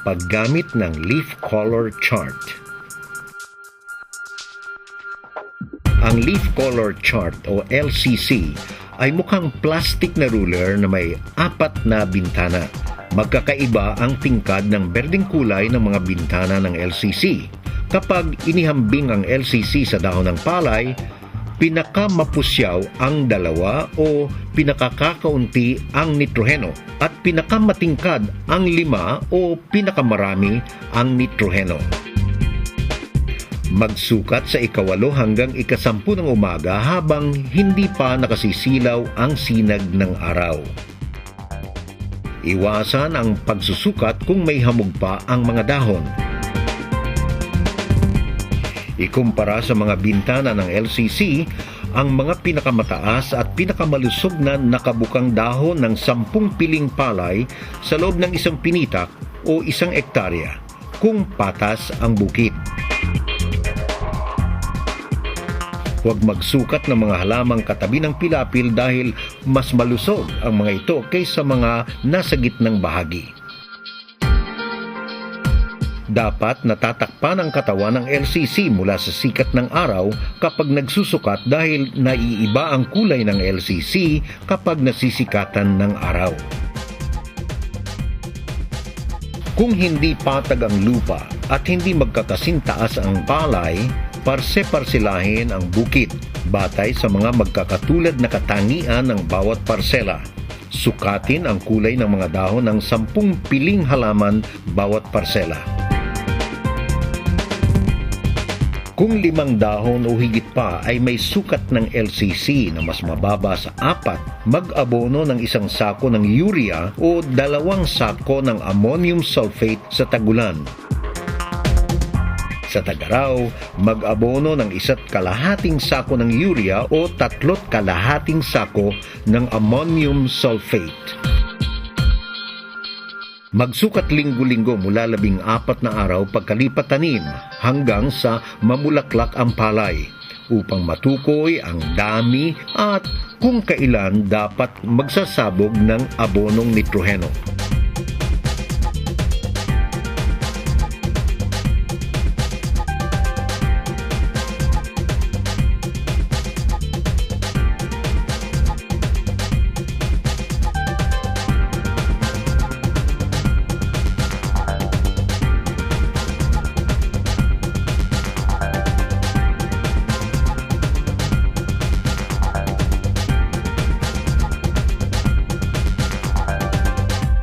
Paggamit ng leaf color chart. Ang leaf color chart o LCC ay mukhang plastic na ruler na may apat na bintana. Magkakaiba ang tingkad ng berdeng kulay ng mga bintana ng LCC. Kapag inihambing ang LCC sa dahon ng palay, pinakamapusyaw ang dalawa o pinakakakaunti ang nitroheno at pinakamatingkad ang lima o pinakamarami ang nitroheno. Magsukat sa ikawalo hanggang ikasampu ng umaga habang hindi pa nakasisilaw ang sinag ng araw. Iwasan ang pagsusukat kung may hamog pa ang mga dahon. Ikumpara sa mga bintana ng LCC, ang mga pinakamataas at pinakamalusog na nakabukang dahon ng sampung piling palay sa loob ng isang pinitak o isang ektarya kung patas ang bukid. Huwag magsukat ng mga halamang katabi ng pilapil dahil mas malusog ang mga ito kaysa mga nasa gitnang bahagi. Dapat natatakpan ang katawan ng LCC mula sa sikat ng araw kapag nagsusukat dahil naiiba ang kulay ng LCC kapag nasisikatan ng araw. Kung hindi patag ang lupa at hindi magkakasintaas ang palay, parse-parsilahin ang bukid batay sa mga magkakatulad na katangian ng bawat parsela. Sukatin ang kulay ng mga dahon ng sampung piling halaman bawat parsela. Kung limang dahon o higit pa ay may sukat ng LCC na mas mababa sa apat, mag-abono ng isang sako ng urea o dalawang sako ng ammonium sulfate sa tagulan. Sa tagaraw, mag-abono ng isa't kalahating sako ng urea o tatlot kalahating sako ng ammonium sulfate. Magsukat linggo-linggo mula labing apat na araw pagkalipat tanim hanggang sa mamulaklak ang palay upang matukoy ang dami at kung kailan dapat magsasabog ng abonong nitroheno.